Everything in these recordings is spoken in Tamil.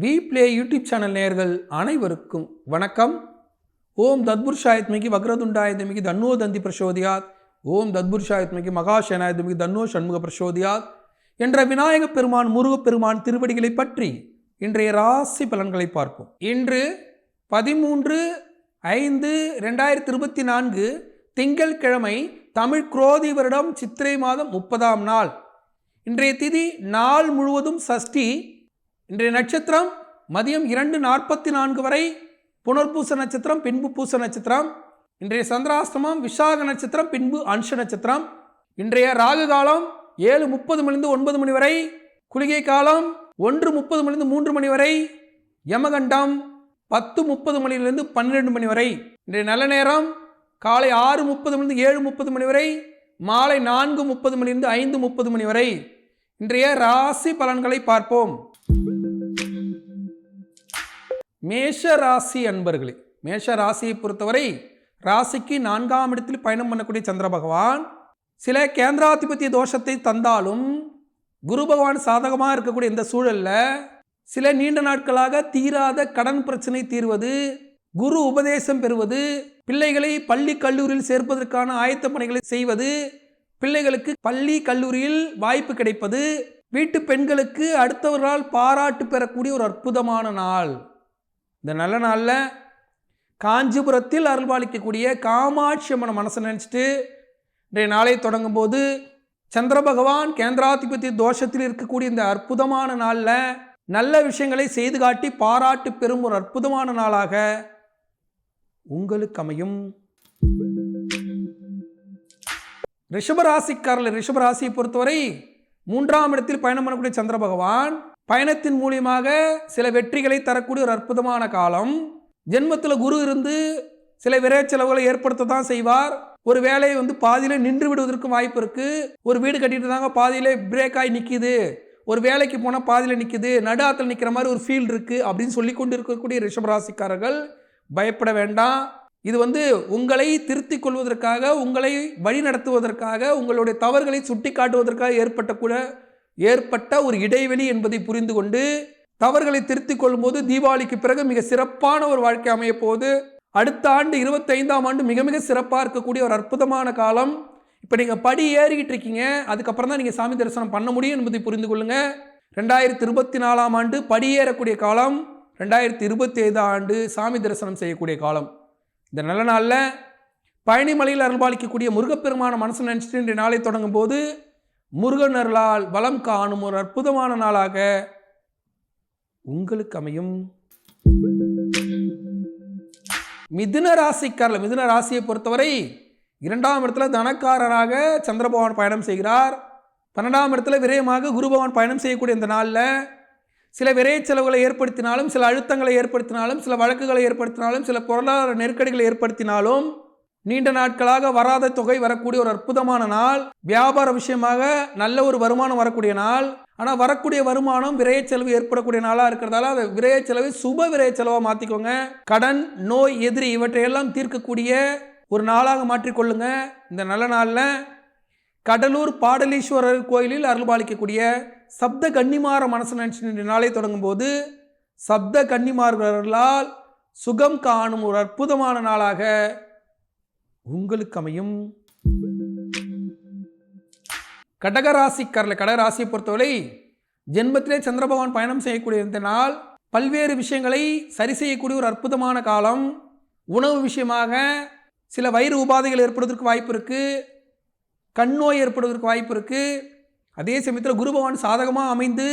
வி ப்ளே யூடியூப் சேனல் நேயர்கள் அனைவருக்கும் வணக்கம். ஓம் தத்புருஷாயத்மிக்கு வக்ரதுண்டாயத்மிக்கு தன்னோ தந்தி பிரசோதியாத். ஓம் தத்புருஷாயத்மிக்கு மகாசேனாயத்மிக்கு தன்னோ சண்முக பிரசோதியாத். என்ற விநாயகப் பெருமான் முருகப் பெருமான் திருவடிகளை பற்றி இன்றைய ராசி பலன்களை பார்ப்போம். இன்று பதிமூன்று ஐந்து ரெண்டாயிரத்தி இருபத்தி நான்கு திங்கட்கிழமை தமிழ் குரோதி வருடம் சித்திரை மாதம் முப்பதாம் நாள். இன்றைய திதி நாள் முழுவதும் சஷ்டி. இன்றைய நட்சத்திரம் மதியம் இரண்டு நாற்பத்தி நான்கு வரை புனர்பூச நட்சத்திரம் பின்பு பூச நட்சத்திரம். இன்றைய சந்திராஷ்டமம் விசாக நட்சத்திரம் பின்பு அன்ஷ நட்சத்திரம். இன்றைய ராகு காலம் ஏழு முப்பது மணிந்து ஒன்பது மணி வரை. குளிகை காலம் ஒன்று முப்பது மணிந்து மூன்று மணி வரை. யமகண்டம் பத்து முப்பது மணியிலிருந்து பன்னிரெண்டு மணி வரை. இன்றைய நல்ல நேரம் காலை ஆறு முப்பது மணிந்து ஏழு முப்பது மணி வரை. மாலை நான்கு முப்பது மணிலிருந்து ஐந்து முப்பது மணி வரை. இன்றைய ராசி பலன்களை பார்ப்போம். மேஷ ராசி அன்பர்களே மேஷ ராசியை பொறுத்தவரை ராசிக்கு நான்காம் இடத்தில் பயணம் பண்ணக்கூடிய சந்திர பகவான் சில கேந்திராதிபத்திய தோஷத்தை தந்தாலும் குரு பகவான் சாதகமாக இருக்கக்கூடிய இந்த சூழலில் சில நீண்ட நாட்களாக தீராத கடன் பிரச்சனை தீர்வது குரு உபதேசம் பெறுவது பிள்ளைகளை பள்ளி கல்லூரியில் சேர்ப்பதற்கான ஆயத்த பணிகளை செய்வது பிள்ளைகளுக்கு பள்ளி கல்லூரியில் வாய்ப்பு கிடைப்பது வீட்டு பெண்களுக்கு அடுத்தவர்களால் பாராட்டு பெறக்கூடிய ஒரு அற்புதமான நாள். இந்த நல்ல நாளில் காஞ்சிபுரத்தில் அருள்பாலிக்கக்கூடிய காமாட்சி அம்மன மனசை நினச்சிட்டு இன்றைய நாளை தொடங்கும் போது சந்திர பகவான் கேந்திராதிபதி தோஷத்தில் இருக்கக்கூடிய இந்த அற்புதமான நாளில் நல்ல விஷயங்களை செய்து காட்டி பாராட்டு பெறும் ஒரு அற்புதமான நாளாக உங்களுக்கு அமையும். ரிஷபராசிக்காரர்கள் ரிஷபராசியை பொறுத்தவரை மூன்றாம் இடத்தில் பயணம் பண்ணக்கூடிய சந்திர பகவான் பயணத்தின் மூலியமாக சில வெற்றிகளை தரக்கூடிய ஒரு அற்புதமான காலம். ஜென்மத்தில் குரு இருந்து சில விரை செலவுகளை ஏற்படுத்த தான் செய்வார். ஒரு வேலையை வந்து பாதியில் நின்று விடுவதற்கும் வாய்ப்பு இருக்கு. ஒரு வீடு கட்டிட்டு தாங்க பாதியிலே பிரேக் ஆகி நிற்கிது ஒரு வேலைக்கு போனால் பாதியில் நிற்கிது நடு ஆத்தில் நிற்கிற மாதிரி ஒரு ஃபீல் இருக்குது அப்படின்னு சொல்லி கொண்டு இருக்கக்கூடிய ரிஷபராசிக்காரர்கள் பயப்பட வேண்டாம். இது வந்து உங்களை திருத்திக் கொள்வதற்காக உங்களை வழி நடத்துவதற்காக உங்களுடைய தவறுகளை சுட்டி காட்டுவதற்காக ஏற்பட்ட கூட ஏற்பட்ட ஒரு இடைவெளி என்பதை புரிந்து கொண்டு தவறுகளை திருத்திக் கொள்ளும்போது தீபாவளிக்கு பிறகு மிக சிறப்பான ஒரு வாழ்க்கை அமைய போகுது. அடுத்த ஆண்டு இருபத்தைந்தாம் ஆண்டு மிக மிக சிறப்பாக இருக்கக்கூடிய ஒரு அற்புதமான காலம். இப்போ நீங்கள் படி ஏறிக்கிட்டு இருக்கீங்க அதுக்கப்புறம் தான் நீங்கள் சாமி தரிசனம் பண்ண முடியும் என்பதை புரிந்து கொள்ளுங்கள் ரெண்டாயிரத்தி இருபத்தி நாலாம் ஆண்டு படியேறக்கூடிய காலம் ரெண்டாயிரத்தி இருபத்தி ஐந்தாம் ஆண்டு சாமி தரிசனம் செய்யக்கூடிய காலம். இந்த நல்ல நாளில் பழனிமலையில் அருள்பாலிக்கக்கூடிய முருகப்பெருமான மனசு நினச்சிட்டு இன்றைய நாளை தொடங்கும் போது முருகன் அருளால் வளம் காணும் ஒரு அற்புதமான நாளாக உங்களுக்கு அமையும். மிதுன ராசிக்காரர்கள் மிதுன ராசியை பொறுத்தவரை இரண்டாம் இடத்துல தனக்காரராக சந்திரபகவான் பயணம் செய்கிறார். பன்னெண்டாம் இடத்துல விரயமாக குருபகவான் பயணம் செய்யக்கூடிய இந்த நாளில் சில விரைய செலவுகளை ஏற்படுத்தினாலும் சில அழுத்தங்களை ஏற்படுத்தினாலும் சில வழக்குகளை ஏற்படுத்தினாலும் சில பொருளாதார நெருக்கடிகளை ஏற்படுத்தினாலும் நீண்ட நாட்களாக வராத தொகை வரக்கூடிய ஒரு அற்புதமான நாள் வியாபார விஷயமாக நல்ல ஒரு வருமானம் வரக்கூடிய நாள். ஆனால் வரக்கூடிய வருமானம் விரைய செலவு ஏற்படக்கூடிய நாளாக இருக்கிறதால அதை விரைய செலவை சுப விரைய செலவாக மாற்றிக்கோங்க கடன் நோய் எதிரி இவற்றையெல்லாம் தீர்க்கக்கூடிய ஒரு நாளாக மாற்றிக்கொள்ளுங்க. இந்த நல்ல நாளில் கடலூர் பாடலீஸ்வரர் கோயிலில் அருள்பாலிக்கக்கூடிய சப்த கன்னிமார மனசு நினைச்சு நாளை தொடங்கும் போது சப்த கன்னிமார்களால் சுகம் காணும் ஒரு அற்புதமான நாளாக உங்களுக்கு அமையும் கடகராசிக்காரர்கள் கடகராசியை பொறுத்தவரை ஜென்மத்திலே சந்திரபகவான் பயணம் செய்யக்கூடிய இந்த நாள் பல்வேறு விஷயங்களை சரி செய்யக்கூடிய ஒரு அற்புதமான காலம். உணவு விஷயமாக சில வயிறு உபாதைகள் ஏற்படுவதற்கு வாய்ப்பு இருக்குது கண் நோய் ஏற்படுவதற்கு வாய்ப்பு இருக்குது அதே சமயத்தில் குரு பகவான் சாதகமாக அமைந்து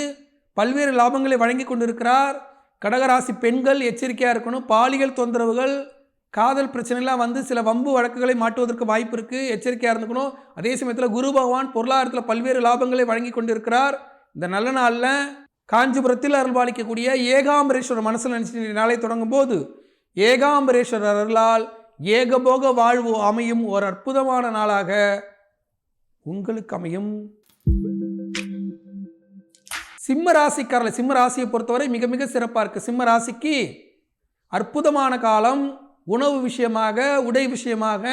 பல்வேறு லாபங்களை வழங்கி கொண்டிருக்கிறார். கடகராசி பெண்கள் எச்சரிக்கையாக இருக்கணும். பாலியல் தொந்தரவுகள் காதல் பிரச்சனைலாம் வந்து சில வம்பு வழக்குகளை மாட்டுவதற்கு வாய்ப்பு இருக்குது எச்சரிக்கையாக இருந்துக்கணும். அதே சமயத்தில் குரு பகவான் பொருளாதாரத்தில் பல்வேறு லாபங்களை வழங்கி கொண்டிருக்கிறார். இந்த நல்ல நாளில் காஞ்சிபுரத்தில் அருள்பாலிக்கக்கூடிய ஏகாம்பரேஸ்வரர் மனசில் நினச்சி நாளை தொடங்கும் போது ஏகாம்பரேஸ்வரர் அருளால் ஏகபோக வாழ்வு அமையும் ஒரு அற்புதமான நாளாக உங்களுக்கு அமையும். சிம்ம ராசிக்காரர்கள் சிம்ம ராசியை பொறுத்தவரை மிக மிக சிறப்பாக இருக்குது சிம்ம ராசிக்கு அற்புதமான காலம் உணவு விஷயமாக உடை விஷயமாக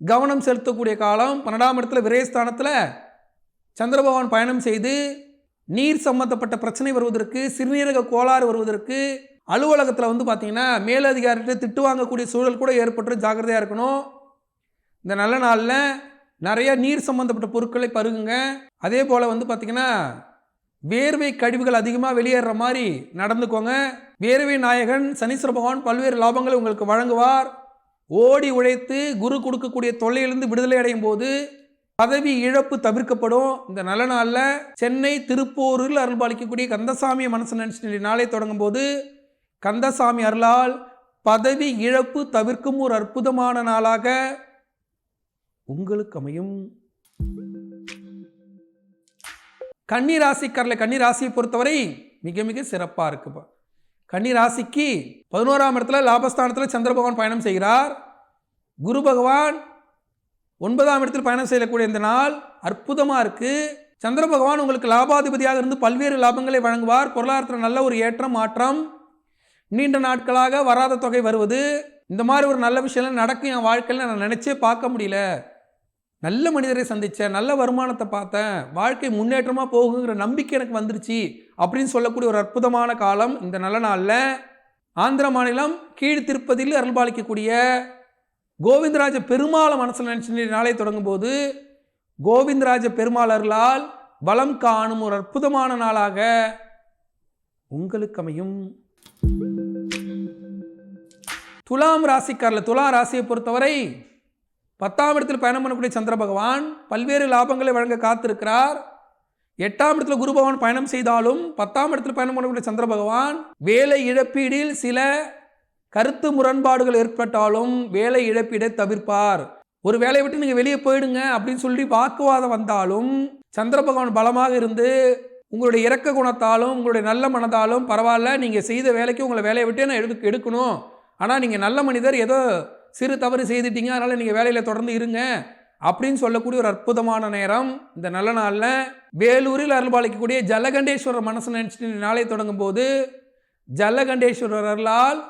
கவனம் செலுத்தக்கூடிய காலம். பன்னெண்டாம் இடத்துல விரயஸ்தானத்தில் சந்திரபகவான் பயணம் செய்து நீர் சம்பந்தப்பட்ட பிரச்சனை வருவதற்கு சிறுநீரக கோளாறு வருவதற்கு அலுவலகத்தில் வந்து பார்த்திங்கன்னா மேலதிகாரிகிட்ட திட்டு வாங்கக்கூடிய சூழல் கூட ஏற்பட்டு ஜாக்கிரதையாக இருக்கணும். இந்த நல்ல நாளில் நிறைய நீர் சம்பந்தப்பட்ட பொருட்களை பருகுங்க. அதே போல் வந்து பார்த்திங்கன்னா வேர்வை கழிவுகள் அதிகமாக வெளியேற மாதிரி நடந்துக்கோங்க. வேர்வை நாயகன் சனீஸ்வர பகவான் பல்வேறு லாபங்களை உங்களுக்கு வழங்குவார். ஓடி உழைத்து குரு கொடுக்கக்கூடிய தொல்லையிலிருந்து விடுதலை அடையும் போது பதவி இழப்பு தவிர்க்கப்படும். இந்த நல்ல நாளில் சென்னை திருப்பூரில் அருள்பாலிக்கக்கூடிய கந்தசாமியை மனசு நினைச்சு நாளை தொடங்கும் போது கந்தசாமி அருளால் பதவி இழப்பு தவிர்க்கும் ஒரு அற்புதமான நாளாக உங்களுக்கு அமையும். கன்னி ராசிக்காரில் கன்னி ராசியை பொறுத்தவரை மிக மிக சிறப்பாக இருக்குப்பா கன்னி ராசிக்கு பதினோராம் இடத்துல லாபஸ்தானத்தில் சந்திர பகவான் பயணம் செய்கிறார். குரு பகவான் ஒன்பதாம் இடத்தில் பயணம் செய்யக்கூடிய இந்த நாள் அற்புதமாக இருக்குது சந்திர பகவான் உங்களுக்கு லாபாதிபதியாக இருந்து பல்வேறு லாபங்களை வழங்குவார். பொருளாதாரத்தில் நல்ல ஒரு ஏற்றம் மாற்றம். நீண்ட நாட்களாக வராத தொகை வருவது. இந்த மாதிரி ஒரு நல்ல விஷயம்லாம் நடக்கும் என் வாழ்க்கையில் நான் நினச்சே பார்க்க முடியல. நல்ல மனிதரை சந்தித்தேன் நல்ல வருமானத்தை பார்த்தேன் வாழ்க்கை முன்னேற்றமாக போகுங்கிற நம்பிக்கை எனக்கு வந்துருச்சு அப்படின்னு சொல்லக்கூடிய ஒரு அற்புதமான காலம் இந்த நல்ல நாளில். ஆந்திர மாநிலம் கீழ் திருப்பதியில் அருள்பாலிக்கக்கூடிய கோவிந்தராஜ பெருமாளை மனசில் நினச்சி நாளை தொடங்கும் போது கோவிந்தராஜ பெருமாள் அருளால் பலம் காணும் ஒரு அற்புதமான நாளாக உங்களுக்கு அமையும். துலாம் ராசிக்காரில் துலா ராசியை பொறுத்தவரை பத்தாம் இடத்தில் பயணம் பண்ணக்கூடிய சந்திர பகவான் பல்வேறு லாபங்களை வழங்க காத்திருக்கிறார். எட்டாம் இடத்துல குரு பகவான் பயணம் செய்தாலும் பத்தாம் இடத்தில் பயணம் பண்ணக்கூடிய சந்திர பகவான் வேலை இழப்பீடில் சில கருத்து முரண்பாடுகள் ஏற்பட்டாலும் வேலை இழப்பீடை தவிர்ப்பார். ஒரு வேலையை விட்டு நீங்கள் வெளியே போயிடுங்க அப்படின்னு சொல்லி வாக்குவாதம் வந்தாலும் சந்திர பகவான் பலமாக இருந்து உங்களுடைய இறக்க குணத்தாலும் உங்களுடைய நல்ல மனதாலும் பரவாயில்ல நீங்கள் செய்த வேலைக்கு உங்களை வேலையை விட்டே நான் எடுக்க எடுக்கணும். ஆனால் நீங்கள் நல்ல மனிதர் ஏதோ சிறு தவறு செய்துட்டீங்க அதனால் நீங்கள் வேலையில் தொடர்ந்து இருங்க அப்படின்னு சொல்லக்கூடிய ஒரு அற்புதமான நேரம் இந்த நல்ல நாளில். வேலூரில் அருள்பாலிக்கக்கூடிய ஜலகண்டேஸ்வரர் மனசு நினச்சிட்டு நாளை தொடங்கும் போது ஜலகண்டேஸ்வரர் அருளால்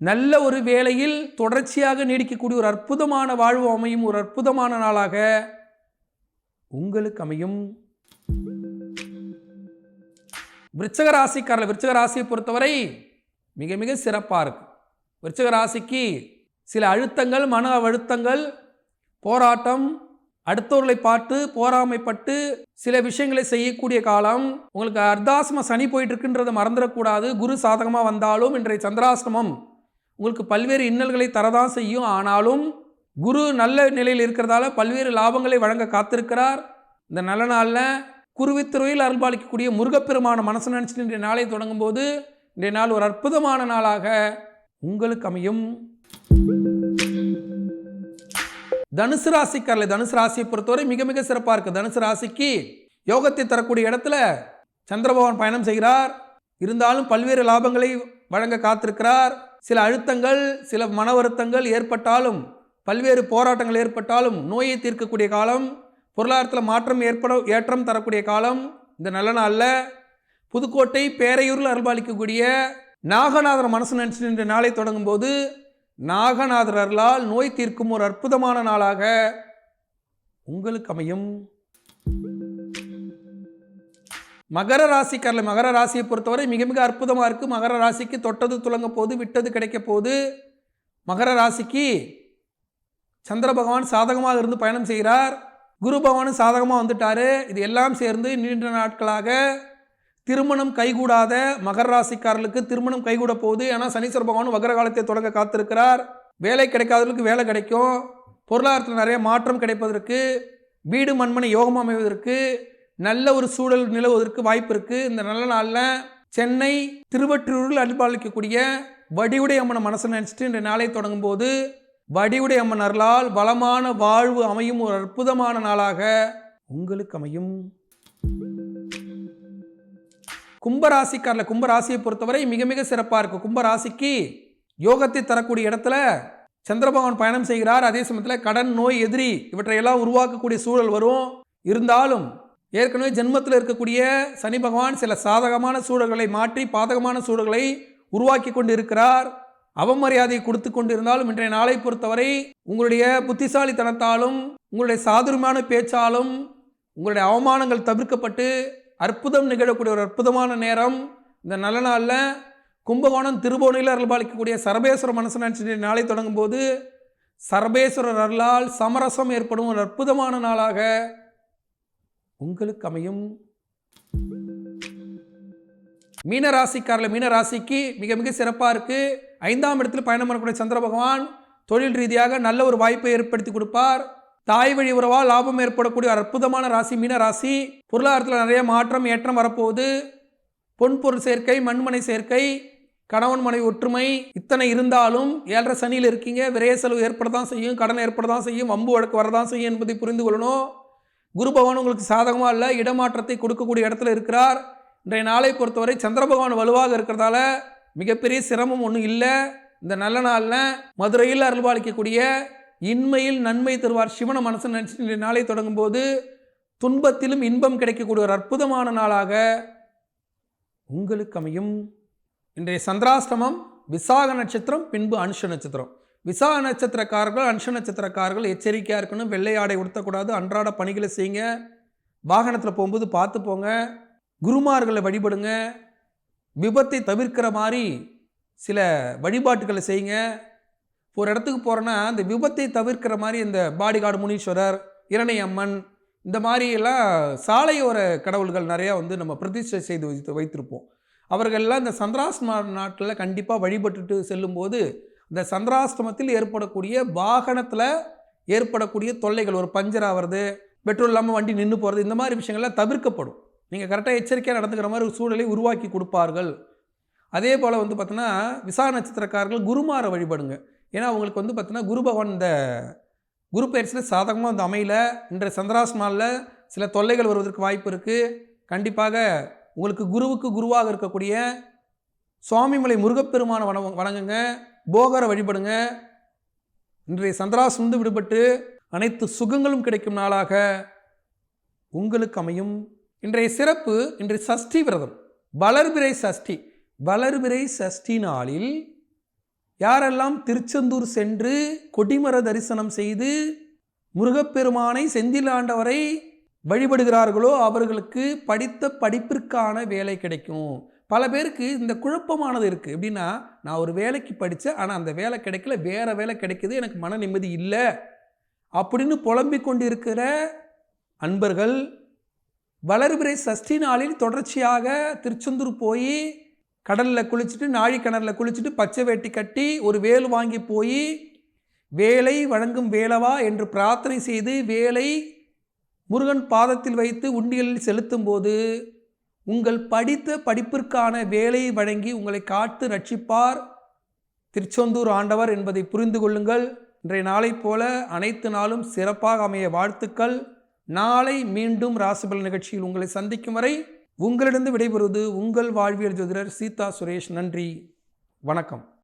நல்ல ஒரு வேலையில் தொடர்ச்சியாக நீடிக்கக்கூடிய ஒரு அற்புதமான வாழ்வு அமையும் ஒரு அற்புதமான நாளாக உங்களுக்கு அமையும். விருச்சக ராசிக்காரில் விருச்சக ராசியை பொறுத்தவரை மிக மிக சிறப்பாக இருக்கும் விருச்சக ராசிக்கு சில அழுத்தங்கள் மன அழுத்தங்கள் போராட்டம் அடுத்தவர்களை பார்த்து போராமைப்பட்டு சில விஷயங்களை செய்யக்கூடிய காலம். உங்களுக்கு அர்த்தாசிரம சனி போயிட்டு இருக்குன்றதை மறந்துடக்கூடாது. குரு சாதகமாக வந்தாலும் இன்றைய சந்திராசிரமம் உங்களுக்கு பல்வேறு இன்னல்களை தரதான் செய்யும். ஆனாலும் குரு நல்ல நிலையில் இருக்கிறதால பல்வேறு லாபங்களை வழங்க காத்திருக்கிறார். இந்த நல்ல நாளில் குருவித்துறையில் அருள்பாலிக்கக்கூடிய முருகப்பெருமான மனசு நினச்சிட்டு இன்றைய நாளை தொடங்கும் போது இன்றைய நாள் ஒரு அற்புதமான நாளாக உங்களுக்கு அமையும். தனுசு ராசிக்காரில் தனுசு ராசியை பொறுத்தவரை மிக மிக சிறப்பாக இருக்குது தனுசு ராசிக்கு யோகத்தை தரக்கூடிய இடத்துல சந்திரபகவான் பயணம் செய்கிறார். இருந்தாலும் பல்வேறு லாபங்களை வழங்க காத்திருக்கிறார். சில அழுத்தங்கள் சில மன வருத்தங்கள் ஏற்பட்டாலும் பல்வேறு போராட்டங்கள் ஏற்பட்டாலும் நோயை தீர்க்கக்கூடிய காலம் பொருளாதாரத்தில் மாற்றம் ஏற்பட ஏற்றம் தரக்கூடிய காலம் இந்த நல்ல நாளில். புதுக்கோட்டை பேரையூரில் அருள்பாலிக்கக்கூடிய நாகநாதர் மனசு நினச்சி நின்ற நாளை தொடங்கும் போது நாகநாதர் அருளால் நோய் தீர்க்கும் ஒரு அற்புதமான நாளாக உங்களுக்கு அமையும். மகர ராசிக்காரில் மகர ராசியை பொறுத்தவரை மிக மிக அற்புதமாக இருக்குது மகர ராசிக்கு தொட்டது துளங்க போது விட்டது கிடைக்க போது மகர ராசிக்கு சந்திர பகவான் சாதகமாக இருந்து பயணம் செய்கிறார். குரு பகவானும் சாதகமாக வந்துட்டார். இது எல்லாம் சேர்ந்து நீண்ட நாட்களாக திருமணம் கைகூடாத மகர ராசிக்காரர்களுக்கு திருமணம் கைகூட போகுது. ஏன்னா சனீஸ்வர பகவான் வகர காலத்தை தொடங்க காத்திருக்கிறார். வேலை கிடைக்காதவர்களுக்கு வேலை கிடைக்கும். பொருளாதாரத்தில் நிறைய மாற்றம் கிடைப்பதற்கு வீடு மண்மனை யோகம் அமைவதற்கு நல்ல ஒரு சூழல் நிலவுவதற்கு வாய்ப்பு இருக்குது இந்த நல்ல நாளில் சென்னை திருவற்றூரில் அனுபாலிக்கக்கூடிய வடிவுடை அம்மனை மனசை நினச்சிட்டு இந்த நாளை தொடங்கும் போது வடிவுடை அம்மன் அருளால் பலமான வாழ்வு அமையும் ஒரு அற்புதமான நாளாக உங்களுக்கு அமையும். கும்பராசிக்காரில் கும்பராசியை பொறுத்தவரை மிக மிக சிறப்பாக இருக்கும். கும்பராசிக்கு யோகத்தை தரக்கூடிய இடத்துல சந்திரபகவான் பயணம் செய்கிறார். அதே சமயத்தில் கடன் நோய் எதிரி இவற்றையெல்லாம் உருவாக்கக்கூடிய சூழல் வரும். இருந்தாலும் ஏற்கனவே ஜென்மத்தில் இருக்கக்கூடிய சனி பகவான் சில சாதகமான சூழல்களை மாற்றி பாதகமான சூழல்களை உருவாக்கி கொண்டு இருக்கிறார் அவமரியாதை கொடுத்து கொண்டு இருந்தாலும் இன்றைய நாளை பொறுத்தவரை உங்களுடைய புத்திசாலித்தனத்தாலும் உங்களுடைய சாதுரியமான பேச்சாலும் உங்களுடைய அவமானங்கள் தவிர்க்கப்பட்டு அற்புதம் நிகழக்கூடிய ஒரு அற்புதமான நேரம். இந்த நல்ல நாளில் கும்பகோணம் திருபுவனையில் அருள்பாலிக்கக்கூடிய சரபேஸ்வர மனசனாட்சி நாளை தொடங்கும் போது சரபேஸ்வரர் அருளால் சமரசம் ஏற்படும் ஒரு அற்புதமான நாளாக உங்களுக்கு அமையும். மீனராசிக்காரில் மீனராசிக்கு மிக மிக சிறப்பாக இருக்குது ஐந்தாம் இடத்தில் பயணம் பண்ணக்கூடிய சந்திர பகவான் தொழில் ரீதியாக நல்ல ஒரு வாய்ப்பை ஏற்படுத்தி கொடுப்பார். தாய் வழி உறவால் லாபம் ஏற்படக்கூடிய ஒரு அற்புதமான ராசி மீன ராசி. பொருளாதாரத்தில் நிறைய மாற்றம் ஏற்றம் வரப்போகுது. பொன் பொருள் சேர்க்கை மண்மனை சேர்க்கை கணவன் மனை ஒற்றுமை இத்தனை இருந்தாலும் ஏழரை சனியில் இருக்கீங்க. விரைய செலவு ஏற்பட தான் செய்யும் கடன் ஏற்பட தான் செய்யும் வம்பு வழக்கு வரதான் செய்யும் என்பதை புரிந்து கொள்ளணும். குரு பகவான் உங்களுக்கு சாதகமாக இல்லை இடமாற்றத்தை கொடுக்கக்கூடிய இடத்துல இருக்கிறார். இன்றைய நாளை பொறுத்தவரை சந்திர பகவான் வலுவாக இருக்கிறதால மிகப்பெரிய சிரமம் ஒன்றும் இல்லை. இந்த நல்ல நாளில் மதுரையில் அருள்பாலிக்கக்கூடிய இன்மையில் நன்மை தருவார் சிவன மனசு நினைச்சு நாளை தொடங்கும் போது துன்பத்திலும் இன்பம் கிடைக்கக்கூடிய ஒரு அற்புதமான நாளாக உங்களுக்கு அமையும். இன்றைய சந்திராஷ்டமம் விசாக நட்சத்திரம் பின்பு அனுஷ நட்சத்திரம். விசாக நட்சத்திரக்காரர்கள் அனுஷ நட்சத்திரக்காரர்கள் எச்சரிக்கையாக இருக்கணும். வெள்ளை ஆடை உடுத்தக்கூடாது அன்றாட பணிகளை செய்யுங்க. வாகனத்தில் போகும்போது பார்த்து போங்க. குருமார்களை வழிபடுங்க. விபத்தை தவிர்க்கிற மாதிரி சில வழிபாட்டுகளை செய்யுங்க. ஒரு இடத்துக்கு போகிறோன்னா அந்த விபத்தை தவிர்க்கிற மாதிரி இந்த பாடிகார்டு முனீஸ்வரர் இரணை அம்மன் இந்த மாதிரி எல்லாம் சாலையோர கடவுள்கள் நிறையா வந்து நம்ம பிரதிஷ்டை செய்து வைத்து வைத்திருப்போம். அவர்கள்லாம் இந்த சந்திராஷ்டம நாட்டில் கண்டிப்பாக வழிபட்டுட்டு செல்லும்போது இந்த சந்திராஷ்டமத்தில் ஏற்படக்கூடிய வாகனத்தில் ஏற்படக்கூடிய தொல்லைகள் ஒரு பஞ்சர் ஆகிறது பெட்ரோல் இல்லாமல் வண்டி நின்று போகிறது இந்த மாதிரி விஷயங்கள்லாம் தவிர்க்கப்படும். நீங்கள் கரெக்டாக எச்சரிக்கையாக நடந்துக்கிற மாதிரி ஒரு சூழலை உருவாக்கி கொடுப்பார்கள். அதே போல் வந்து பார்த்தோன்னா விசா நட்சத்திரக்காரர்கள் குருமாரை வழிபடுங்க. ஏன்னா அவங்களுக்கு வந்து பார்த்தீங்கன்னா குரு பகவான் இந்த குரு பயிற்சியில் சாதகமாக வந்து அமையல. இன்றைய சந்திராசமாலில் சில தொல்லைகள் வருவதற்கு வாய்ப்பு இருக்குது கண்டிப்பாக உங்களுக்கு குருவுக்கு குருவாக இருக்கக்கூடிய சுவாமிமலை முருகப்பெருமான வன வணங்குங்க. போகரை வழிபடுங்க. இன்றைய சந்திராசிலிருந்து விடுபட்டு அனைத்து சுகங்களும் கிடைக்கும் நாளாக உங்களுக்கு அமையும். இன்றைய சிறப்பு இன்றைய சஷ்டி விரதம். வளர்பிறை சஷ்டி. வளர்பிறை சஷ்டி நாளில் யாரெல்லாம் திருச்செந்தூர் சென்று கொடிமர தரிசனம் செய்து முருகப்பெருமானை செந்திலாண்டவரை வழிபடுகிறார்களோ அவர்களுக்கு படித்த படிப்பிற்கான வேலை கிடைக்கும். பல பேருக்கு இந்த குழப்பமானது இருக்குது எப்படின்னா நான் ஒரு வேலைக்கு படித்தேன் ஆனால் அந்த வேலை கிடைக்கல வேறு வேலை கிடைக்கிது எனக்கு மன நிம்மதி இல்லை அப்படின்னு புலம்பிக் கொண்டிருக்கிற அன்பர்கள் வளர்பிறை சஷ்டி நாளில் தொடர்ச்சியாக திருச்செந்தூர் போய் கடலில் குளிச்சுட்டு நாழி கிணறில் குளிச்சுட்டு பச்சை வேட்டி கட்டி ஒரு வேல் வாங்கி போய் வேலை வழங்கும் வேலவா என்று பிரார்த்தனை செய்து வேலை முருகன் பாதத்தில் வைத்து உண்டியலில் செலுத்தும் போது உங்கள் படித்த படிப்பிற்கான வேலை வழங்கி உங்களை காத்து ரட்சிப்பார் திருச்செந்தூர் ஆண்டவர் என்பதை புரிந்து கொள்ளுங்கள். இன்றைய நாளை போல அனைத்து நாளும் சிறப்பாக அமைய வாழ்த்துக்கள். நாளை மீண்டும் ராசிபல் நிகழ்ச்சியில் உங்களை சந்திக்கும் வரை உங்களிடந்து விடைபெறுவது உங்கள் வாழ்வியல் ஜோதிடர் சீதா சுரேஷ். நன்றி. வணக்கம்.